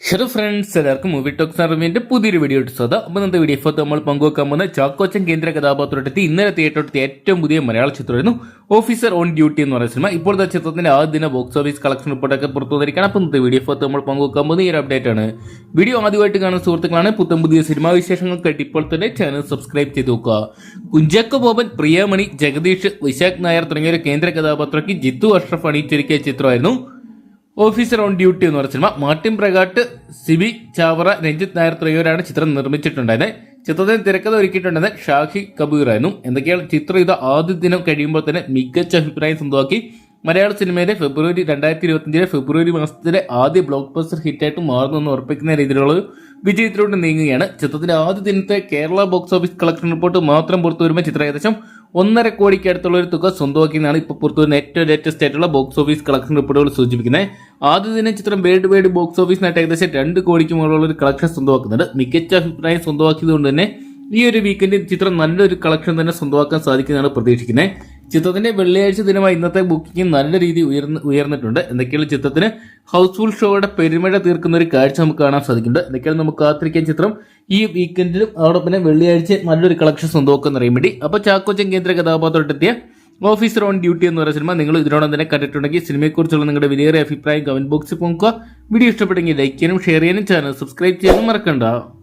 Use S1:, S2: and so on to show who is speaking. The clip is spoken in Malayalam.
S1: ഹലോ ഫ്രണ്ട്സ് എല്ലാവർക്കും മൂവി ടോക്സ് അറിവിന്റെ പുതിയൊരു വീഡിയോ ഇട്ട് സ്വതം അപ്പോൾ ഇന്നത്തെ വീഡിയോ ഇപ്പോൾ നമ്മൾ പങ്കുവെക്കാൻ പോകുന്ന ചാക്കോച്ചൻ കേന്ദ്ര കഥാപാത്രത്തെത്തി ഇന്നലെ തിയേറ്ററിലെത്തിയ ഏറ്റവും പുതിയ മലയാള ചിത്രമായിരുന്നു ഓഫീസർ ഓൺ ഡ്യൂട്ടി എന്ന് പറയുന്ന സിനിമ ഇപ്പോഴത്തെ ചിത്രത്തിന്റെ ആദ്യ ദിന ബോക്സ് ഓഫീസ് കളക്ഷൻ റിപ്പോർട്ടൊക്കെ പുറത്തു വന്നിരിക്കുകയാണ്. അപ്പോൾ ഇന്നത്തെ വീഡിയോ ഇപ്പോൾ നമ്മൾ പങ്കുവെക്കാൻ പോകുന്ന ഈ ഒരു അപ്ഡേറ്റ് ആണ്. വീഡിയോ ആദ്യമായിട്ട് കാണുന്ന സുഹൃത്തുക്കളാണ്. പുത്തൻ പുതിയ സിനിമാ വിശേഷങ്ങൾക്കായിട്ട് ഇപ്പോൾ തന്നെ ചാനൽ സബ്സ്ക്രൈബ് ചെയ്ത് നോക്കുക. കുഞ്ചാക്കോ ബോബൻ പ്രിയാമണി ജഗദീഷ് വിശാഖ് നായർ തുടങ്ങിയ ഒരു കേന്ദ്ര കഥാപാത്രയ്ക്ക് ജിത്തു അഷ്റഫ് അണിയിച്ചൊരുക്കിയ ചിത്രമായിരുന്നു. ഓഫീസർ ഓൺ ഡ്യൂട്ടി എന്ന് പറഞ്ഞ സിനിമ. മാർട്ടിൻ പ്രകാട്ട് സിബി ചാവറ രഞ്ജിത്ത് നായർ തുടങ്ങിയവരാണ് ചിത്രം നിർമ്മിച്ചിട്ടുണ്ടായത് ചിത്രത്തിന് തിരക്കഥ ഒരുക്കിയിട്ടുണ്ടെന്ന് ഷാഹി കബീർ ആയിരുന്നു. എന്തൊക്കെയാണ് ചിത്രം ഇത് ആദ്യ ദിനം കഴിയുമ്പോൾ തന്നെ മികച്ച അഭിപ്രായം സ്വന്തമാക്കി. മലയാള സിനിമയിലെ ഫെബ്രുവരി രണ്ടായിരത്തി ഇരുപത്തിയഞ്ചിലെ ഫെബ്രുവരി മാസത്തിലെ ആദ്യ ബ്ലോക്ക് ബസ്റ്റർ ഹിറ്റായിട്ട് മാറുന്നെന്ന് ഉറപ്പിക്കുന്ന രീതിയിലുള്ള വിജയത്തിലൂടെ നീങ്ങുകയാണ്. ചിത്രത്തിന്റെ ആദ്യ ദിനത്തെ Kerala box office collection report മാത്രം പുറത്തു വരുമ്പോൾ ചിത്രം ഏകദേശം ഒന്നര കോടിക്ക് അടുത്തുള്ള ഒരു തുക സ്വന്തമാക്കിയെന്നാണ് ഇപ്പോൾ പുറത്തു വരുന്ന ഏറ്റവും ലേറ്റസ്റ്റ് ആയിട്ടുള്ള ബോക്സ് ഓഫീസ് കളക്ഷൻ റിപ്പോർട്ടുകൾ സൂചിപ്പിക്കുന്നത്. ആദ്യ ദിന ചിത്രം വേൾഡ് വൈഡ് ബോക്സ് ഓഫീസിനായിട്ട് ഏകദേശം രണ്ട് കോടിക്ക് മുകളിലുള്ള ഒരു കളക്ഷൻ സ്വന്തമാക്കുന്നുണ്ട്. മികച്ച അഭിപ്രായം സ്വന്തമാക്കിയത് കൊണ്ട് തന്നെ ഈ ഒരു വീക്കെൻഡിൽ ചിത്രം നല്ലൊരു കളക്ഷൻ തന്നെ സ്വന്തമാക്കാൻ സാധിക്കുന്നതാണ് പ്രതീക്ഷിക്കുന്നത്. ചിത്രത്തിന്റെ വെള്ളിയാഴ്ച ദിനമായി ഇന്നത്തെ ബുക്കിംഗ് നല്ല രീതി ഉയർന്ന് ഉയർന്നിട്ടുണ്ട്. എന്തൊക്കെയാണ് ചിത്രത്തിന് ഹൗസ്ഫുൾ ഷോയുടെ പെരുമഴ തീർക്കുന്ന ഒരു കാഴ്ച നമുക്ക് കാണാൻ സാധിക്കുന്നുണ്ട്. എന്തൊക്കെയാണ് നമുക്ക് കാത്തിരിക്കാൻ ചിത്രം? ഈ വീക്കെൻഡിലും അതോടൊപ്പം തന്നെ വെള്ളിയാഴ്ച നല്ലൊരു കളക്ഷൻ സ്വന്തമാക്കുന്ന അറിയാൻ വേണ്ടി. അപ്പോൾ ചാക്കോച്ചൻ കേന്ദ്ര കഥാപാത്രത്തെത്തിയ ഓഫീസർ ഓൺ ഡ്യൂട്ടി എന്ന് പറയുന്ന സിനിമ നിങ്ങൾ ഇതിനോടൊപ്പം തന്നെ കണ്ടിട്ടുണ്ടെങ്കിൽ സിനിമയെക്കുറിച്ചുള്ള നിങ്ങളുടെ വിലയേറിയ അഭിപ്രായം കമന്റ് ബോക്സിൽ പോകുക വീഡിയോ ഇഷ്ടപ്പെട്ടെങ്കിൽ ലൈക്ക് ചെയ്യാനും ഷെയർ ചെയ്യാനും ചാനൽ സബ്സ്ക്രൈബ് ചെയ്യാനും മറക്കണ്ട.